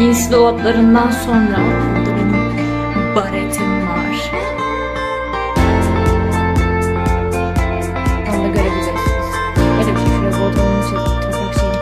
Giysi dolaplarından sonra burada benim baretim var. Onu da görebilirsiniz. Öyle bir şey. Şuraya bodrumun şey, toprak şeyi.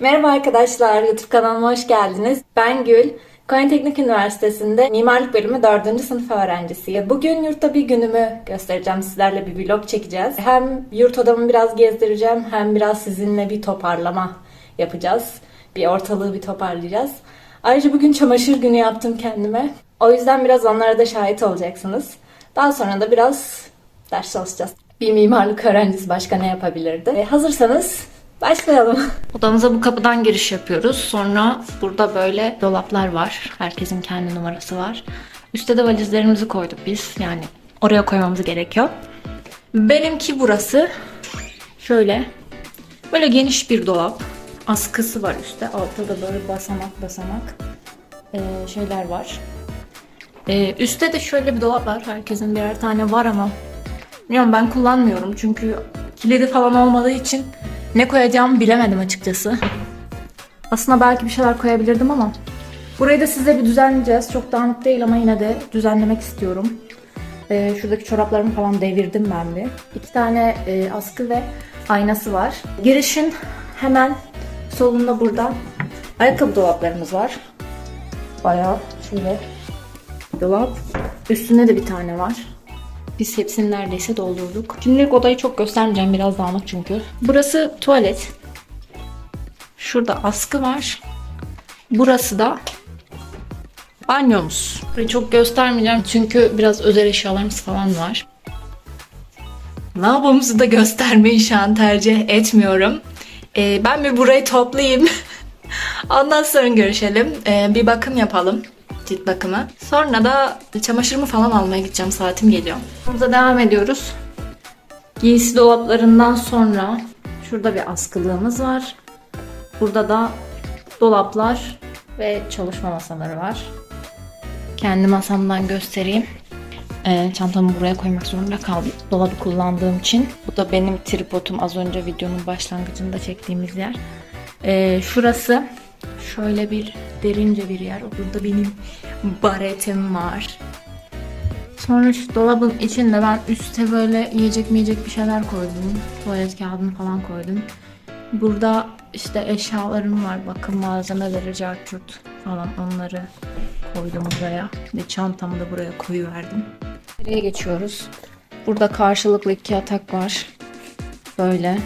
Merhaba arkadaşlar, YouTube kanalıma hoş geldiniz. Ben Gül. Konya Teknik Üniversitesi'nde mimarlık bölümü 4. sınıf öğrencisiyim. Bugün yurtta bir günümü göstereceğim. Sizlerle bir vlog çekeceğiz. Hem yurt odamı biraz gezdireceğim hem biraz sizinle bir toparlama yapacağız. Bir ortalığı bir toparlayacağız. Ayrıca bugün çamaşır günü yaptım kendime. O yüzden biraz onlara da şahit olacaksınız. Daha sonra da biraz ders çalışacağız. Bir mimarlık öğrencisi başka ne yapabilirdi? E, hazırsanız başlayalım. Odamıza bu kapıdan giriş yapıyoruz. Sonra burada böyle dolaplar var. Herkesin kendi numarası var. Üste de valizlerimizi koyduk biz. Yani oraya koymamız gerekiyor. Benimki burası. Şöyle. Böyle geniş bir dolap. Askısı var üstte. Altta da böyle basamak basamak e, şeyler var. E, üstte de şöyle bir dolap var. Herkesin birer tane var ama Bilmiyorum ben kullanmıyorum çünkü kilidi falan olmadığı için ne koyacağımı bilemedim açıkçası. Aslında belki bir şeyler koyabilirdim ama burayı da size bir düzenleyeceğiz. Çok dağınık değil ama yine de düzenlemek istiyorum. Ee, şuradaki çoraplarımı falan devirdim ben bir. İki tane e, askı ve aynası var. Girişin hemen solunda burada ayakkabı dolaplarımız var. Bayağı şöyle dolap. Üstünde de bir tane var. Biz hepsini neredeyse doldurduk. Şimdilik odayı çok göstermeyeceğim. Biraz dağınık çünkü. Burası tuvalet. Şurada askı var. Burası da banyomuz. Burayı çok göstermeyeceğim çünkü biraz özel eşyalarımız falan var. Lavabomuzu da göstermeyi şu an tercih etmiyorum. Ee, ben bir burayı toplayayım. Ondan sonra görüşelim. Ee, bir bakım yapalım. Cilt bakımı. Sonra da çamaşırımı falan almaya gideceğim. Saatim geliyor. Burada devam ediyoruz. Giysi dolaplarından sonra şurada bir askılığımız var. Burada da dolaplar ve çalışma masaları var. Kendi masamdan göstereyim. Ee, çantamı buraya koymak zorunda kaldım. Dolabı kullandığım için. Bu da benim tripodum. Az önce videonun başlangıcında çektiğimiz yer. Ee, şurası şöyle bir derince bir yer. Burada benim baretim var. Sonra şu dolabın içinde ben üste böyle yiyecek yiyecek bir şeyler koydum. Tuvalet kağıdını falan koydum. Burada işte eşyalarım var. Bakım malzemeleri, cartçut falan onları koydum buraya. Ve çantamı da buraya koyuverdim. Nereye geçiyoruz? Burada karşılıklı iki yatak var. Böyle.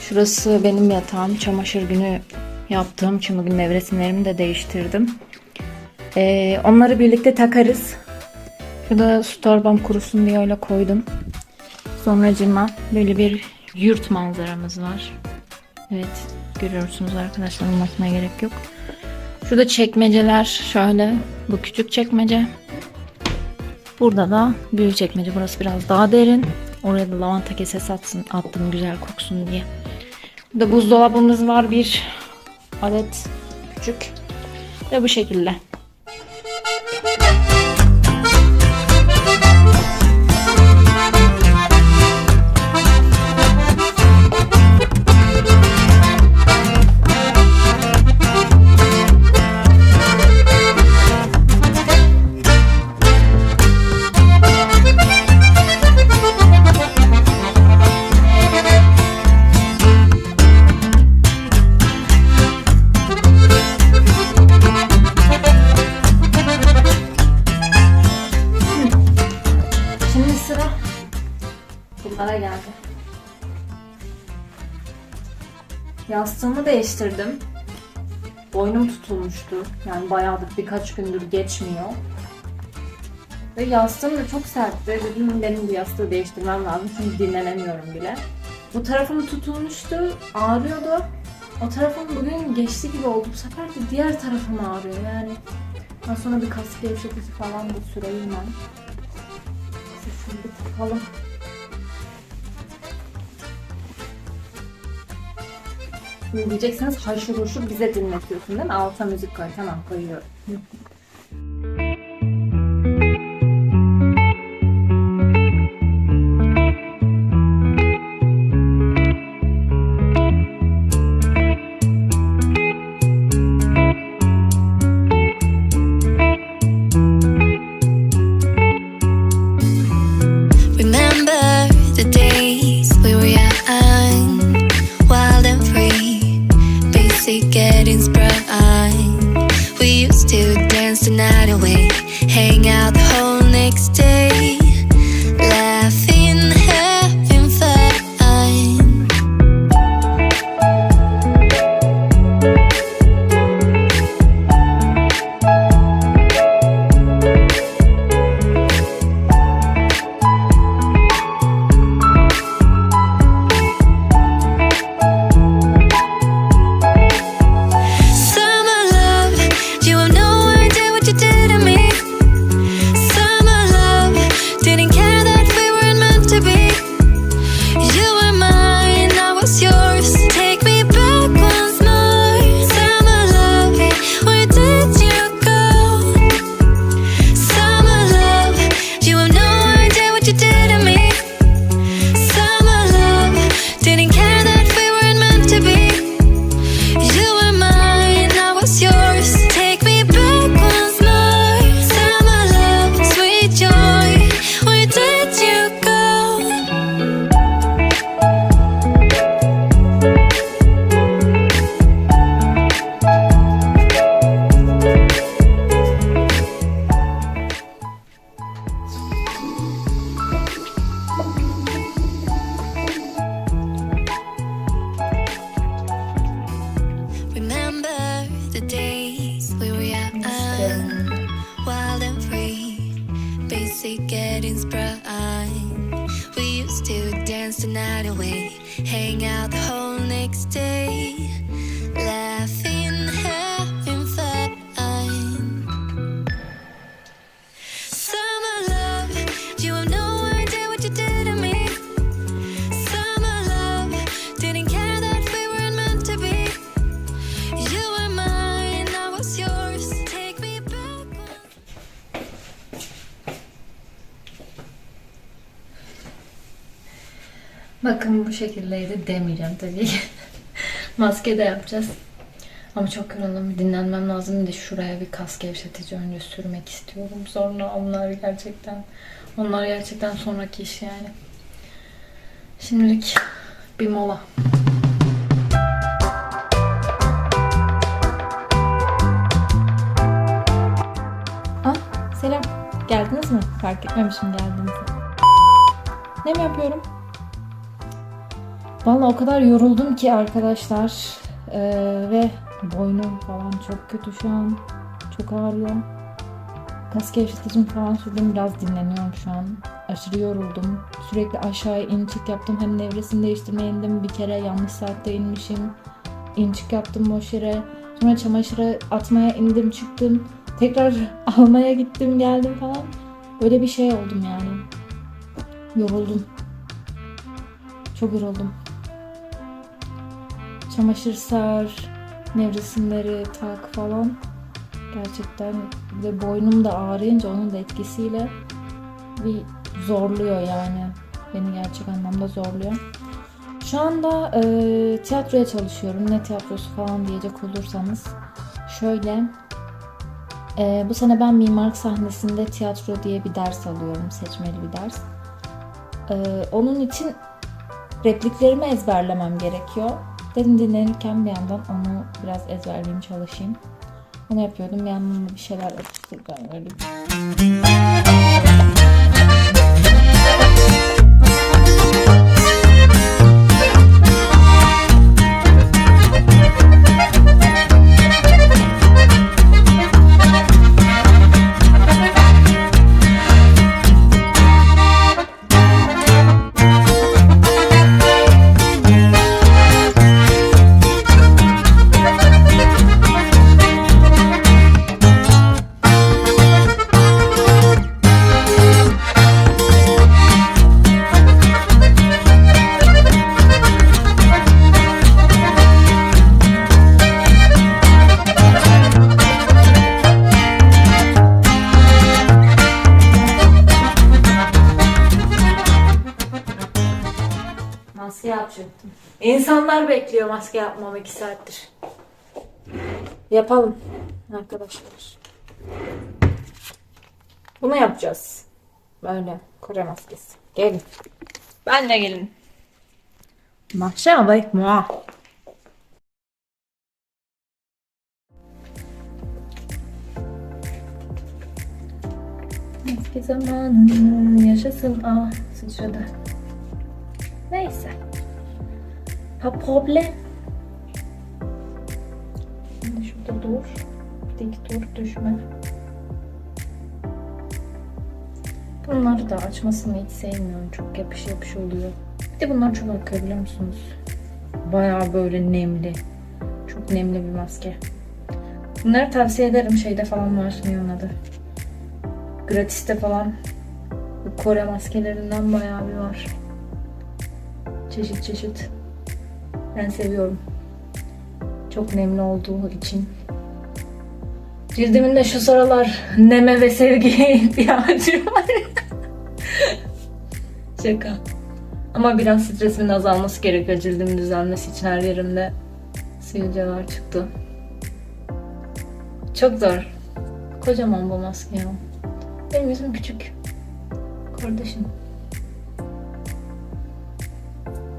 Şurası benim yatağım. Çamaşır günü yaptığım için bugün nevresimlerimi de değiştirdim. Ee, onları birlikte takarız. Şurada su torbam kurusun diye öyle koydum. Sonracıma böyle bir yurt manzaramız var. Evet görüyorsunuz arkadaşlar anlatmaya gerek yok. Şurada çekmeceler şöyle. Bu küçük çekmece. Burada da büyük çekmece. Burası biraz daha derin. Oraya da lavanta kesesi attım güzel koksun diye. Burada buzdolabımız var bir adet küçük. Ve bu şekilde. Yastığımı değiştirdim. Boynum tutulmuştu. Yani bayağıdır birkaç gündür geçmiyor. Ve yastığım da çok sertti. Dedim benim bu yastığı değiştirmem lazım çünkü dinlenemiyorum bile. Bu tarafım tutulmuştu, ağrıyordu. O tarafım bugün geçti gibi oldu. Bu sefer de diğer tarafım ağrıyor yani. Daha sonra bir kas gevşetici falan da süreyim ben. Şunu bir takalım. Şimdi diyeceksiniz haşır huşur bize dinletiyorsun değil mi? Alta müzik koy. Tamam koyuyorum. Hang out Bakın bu şekildeydi demeyeceğim tabii ki. Maske de yapacağız. Ama çok yoruldum. Dinlenmem lazım. Bir de şuraya bir kas gevşetici önce sürmek istiyorum. Sonra onlar gerçekten onlar gerçekten sonraki iş yani. Şimdilik bir mola. Ah selam. Geldiniz mi? Fark etmemişim geldiğinizi. Ne mi yapıyorum? Vallahi o kadar yoruldum ki arkadaşlar Ee, ve boynum falan çok kötü şu an. Çok ağrıyor. Kas gevşeticim falan sürdüm. Biraz dinleniyorum şu an. Aşırı yoruldum. Sürekli aşağıya in çık yaptım. Hem nevresini değiştirmeye indim. Bir kere yanlış saatte inmişim. İn çık yaptım boş yere. Sonra çamaşırı atmaya indim çıktım. Tekrar almaya gittim geldim falan. Böyle bir şey oldum yani. Yoruldum. Çok yoruldum. Çamaşır ser, nevresimleri tak falan. Gerçekten ve boynum da ağrıyınca onun da etkisiyle bir zorluyor yani. Beni gerçek anlamda zorluyor. Şu anda e, tiyatroya çalışıyorum. Ne tiyatrosu falan diyecek olursanız. Şöyle. e, bu sene ben mimarlık sahnesinde tiyatro diye bir ders alıyorum. Seçmeli bir ders. E, onun için repliklerimi ezberlemem gerekiyor. Dedim dinlenirken bir yandan onu biraz ezberleyeyim çalışayım. Onu yapıyordum. Bir yandan da bir şeyler atıştırdım. Öyle Bekliyor maske yapmam iki saattir. Yapalım arkadaşlar. Bunu yapacağız. Böyle Kore maskesi. Gelin. Ben de gelin. Maske avec moi. Maske zamanı yaşasın. Ah sıçradı. Neyse. Pa problem. Şimdi şurada dur. Dik dur düşme. Bunları da açmasını hiç sevmiyorum. Çok yapış yapış oluyor. Bir de bunlar çok akıyor biliyor musunuz? Bayağı böyle nemli. Çok nemli bir maske. Bunları tavsiye ederim. Şeyde falan var. Ne onun adı? Gratis'te falan. Bu Kore maskelerinden bayağı bir var. Çeşit çeşit. Ben seviyorum. Çok nemli olduğu için. Cildimin de şu sıralar neme ve sevgiye ihtiyacı var. Şaka. Ama biraz stresimin azalması gerekiyor cildimin düzelmesi için her yerimde sivilceler çıktı. Çok zor. Kocaman bu maske ya. Benim yüzüm küçük. Kardeşim.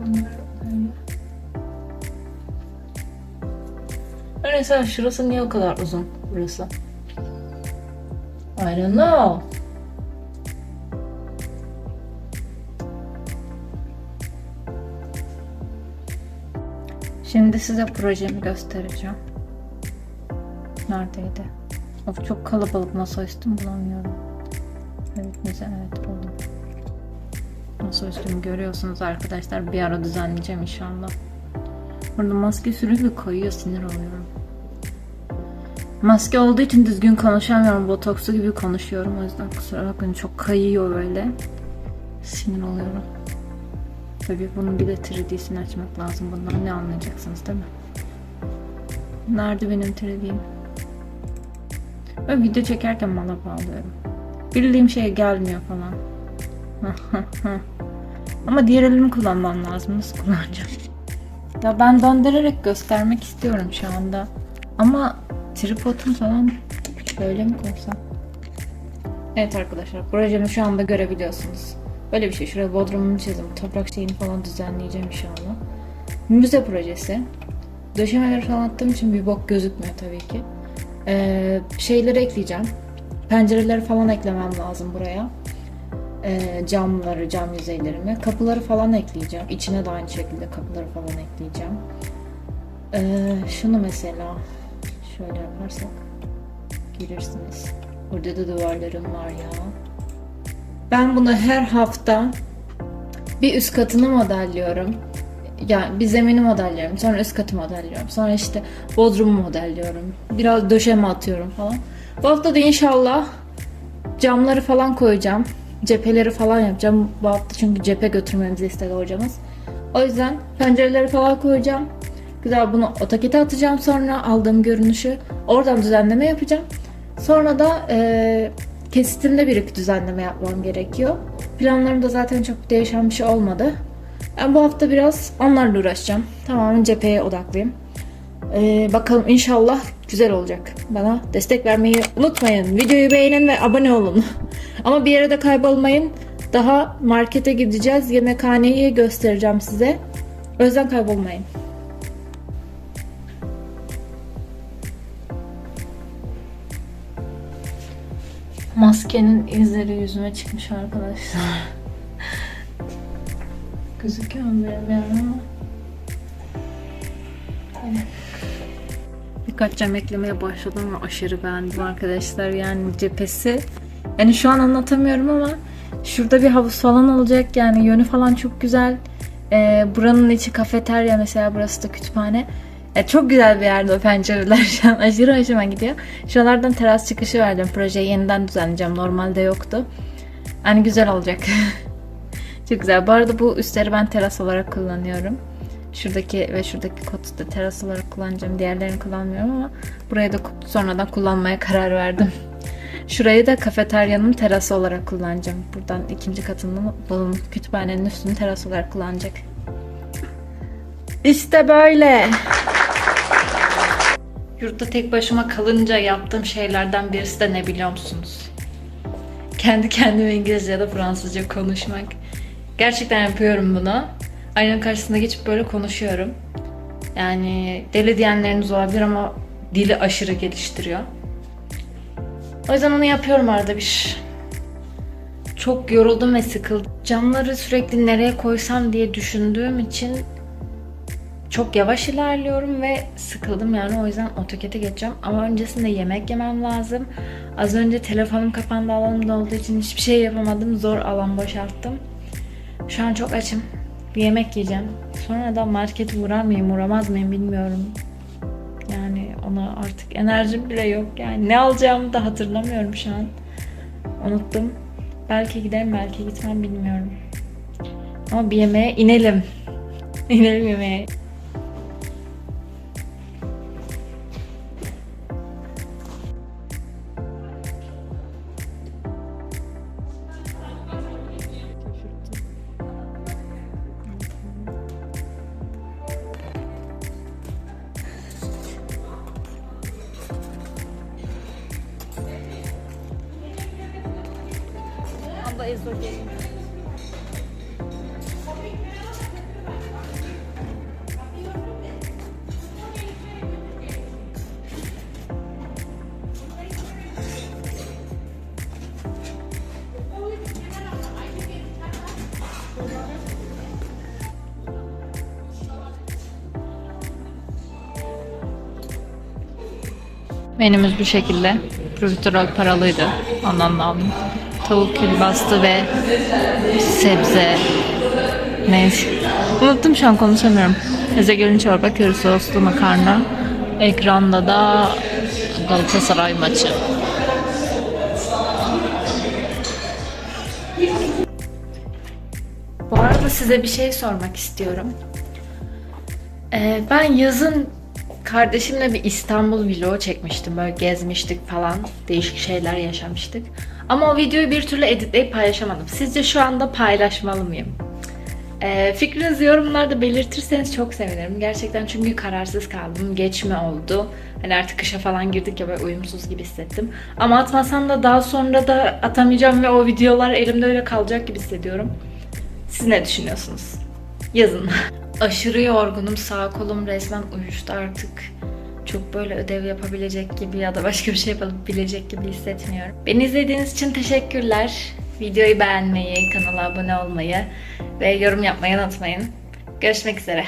Bunlar mesela şurası niye o kadar uzun burası? I don't know. Şimdi size projemi göstereceğim. Neredeydi? Of çok kalabalık masa üstüm bulamıyorum. Evet güzel evet buldum. Nasıl üstümü görüyorsunuz arkadaşlar. Bir ara düzenleyeceğim inşallah. Burada maske sürekli kayıyor sinir oluyorum. Maske olduğu için düzgün konuşamıyorum. Botokslu gibi konuşuyorum. O yüzden kusura bakmayın çok kayıyor böyle. Sinir oluyorum. Tabii bunun bir de 3D'sini açmak lazım. Bundan ne anlayacaksınız değil mi? Nerede benim 3D'm? Ben video çekerken mala bağlıyorum. Bildiğim şey gelmiyor falan. Ama diğer elimi kullanmam lazım. Nasıl kullanacağım? Ya ben döndürerek göstermek istiyorum şu anda. Ama tripodum falan böyle mi koysam? Evet arkadaşlar projemi şu anda görebiliyorsunuz. Böyle bir şey. Şuraya bodrumumu çizdim. Toprak şeyini falan düzenleyeceğim inşallah. Müze projesi. Döşemeleri falan attığım için bir bok gözükmüyor tabii ki. Ee, şeyleri ekleyeceğim. Pencereleri falan eklemem lazım buraya. Ee, camları, cam yüzeylerimi. Kapıları falan ekleyeceğim. İçine de aynı şekilde kapıları falan ekleyeceğim. Ee, şunu mesela şöyle yaparsak girirsiniz. Burada da duvarlarım var ya. Ben bunu her hafta bir üst katını modelliyorum. Yani bir zemini modelliyorum. Sonra üst katı modelliyorum. Sonra işte bodrumu modelliyorum. Biraz döşeme atıyorum falan. Bu hafta da inşallah camları falan koyacağım. Cepheleri falan yapacağım. Bu hafta çünkü cephe götürmemizi istedi hocamız. O yüzden pencereleri falan koyacağım. Güzel bunu otokete atacağım sonra aldığım görünüşü. Oradan düzenleme yapacağım. Sonra da eee kesitimde bir iki düzenleme yapmam gerekiyor. Planlarımda zaten çok değişen bir şey olmadı. Ben bu hafta biraz onlarla uğraşacağım. Tamamen cepheye odaklıyım. Ee, bakalım inşallah güzel olacak. Bana destek vermeyi unutmayın. Videoyu beğenin ve abone olun. Ama bir yere de kaybolmayın. Daha markete gideceğiz. Yemekhaneyi göstereceğim size. O yüzden kaybolmayın. Maskenin izleri yüzüme çıkmış arkadaşlar. Gözüküyor mu benim yani ama? Evet. Birkaç cam eklemeye başladım ve aşırı beğendim arkadaşlar. Yani cephesi. Yani şu an anlatamıyorum ama şurada bir havuz falan olacak. Yani yönü falan çok güzel. Ee, buranın içi kafeterya mesela burası da kütüphane. E, çok güzel bir yerde o pencereler şu an. Aşırı hoşuma gidiyor. Şuralardan teras çıkışı verdim. Projeyi yeniden düzenleyeceğim. Normalde yoktu. Hani güzel olacak. çok güzel. Bu arada bu üstleri ben teras olarak kullanıyorum. Şuradaki ve şuradaki kotu da teras olarak kullanacağım. Diğerlerini kullanmıyorum ama burayı da sonradan kullanmaya karar verdim. Şurayı da kafeteryanın terası olarak kullanacağım. Buradan ikinci katının bunun kütüphanenin üstünü teras olarak kullanacak. İşte böyle. Yurtta tek başıma kalınca yaptığım şeylerden birisi de ne biliyor musunuz? Kendi kendime İngilizce ya da Fransızca konuşmak. Gerçekten yapıyorum bunu. Aynanın karşısında geçip böyle konuşuyorum. Yani deli diyenleriniz olabilir ama dili aşırı geliştiriyor. O yüzden onu yapıyorum arada bir. Çok yoruldum ve sıkıldım. Camları sürekli nereye koysam diye düşündüğüm için çok yavaş ilerliyorum ve sıkıldım yani o yüzden otokete geçeceğim. Ama öncesinde yemek yemem lazım. Az önce telefonum kapandı alanımda olduğu için hiçbir şey yapamadım. Zor alan boşalttım. Şu an çok açım. Bir yemek yiyeceğim. Sonra da markete uğrar mıyım uğramaz mıyım bilmiyorum. Yani ona artık enerjim bile yok. Yani ne alacağımı da hatırlamıyorum şu an. Unuttum. Belki giderim belki gitmem bilmiyorum. Ama bir yemeğe inelim. inelim yemeğe. Menümüz bu şekilde. Profiterol paralıydı. Ondan da aldım. Tavuk külbastı ve sebze. Neyse. Unuttum şu an konuşamıyorum. Ezegel'in çorba, köri soslu makarna. Ekranda da Galatasaray maçı. Bu arada size bir şey sormak istiyorum. Ee, ben yazın kardeşimle bir İstanbul vlogu çekmiştim. Böyle gezmiştik falan. Değişik şeyler yaşamıştık. Ama o videoyu bir türlü editleyip paylaşamadım. Sizce şu anda paylaşmalı mıyım? Ee, fikrinizi yorumlarda belirtirseniz çok sevinirim. Gerçekten çünkü kararsız kaldım. Geç mi oldu? Hani artık kışa falan girdik ya böyle uyumsuz gibi hissettim. Ama atmasam da daha sonra da atamayacağım ve o videolar elimde öyle kalacak gibi hissediyorum. Siz ne düşünüyorsunuz? Yazın. Aşırı yorgunum. Sağ kolum resmen uyuştu artık. Çok böyle ödev yapabilecek gibi ya da başka bir şey yapabilecek gibi hissetmiyorum. Beni izlediğiniz için teşekkürler. Videoyu beğenmeyi, kanala abone olmayı ve yorum yapmayı unutmayın. Görüşmek üzere.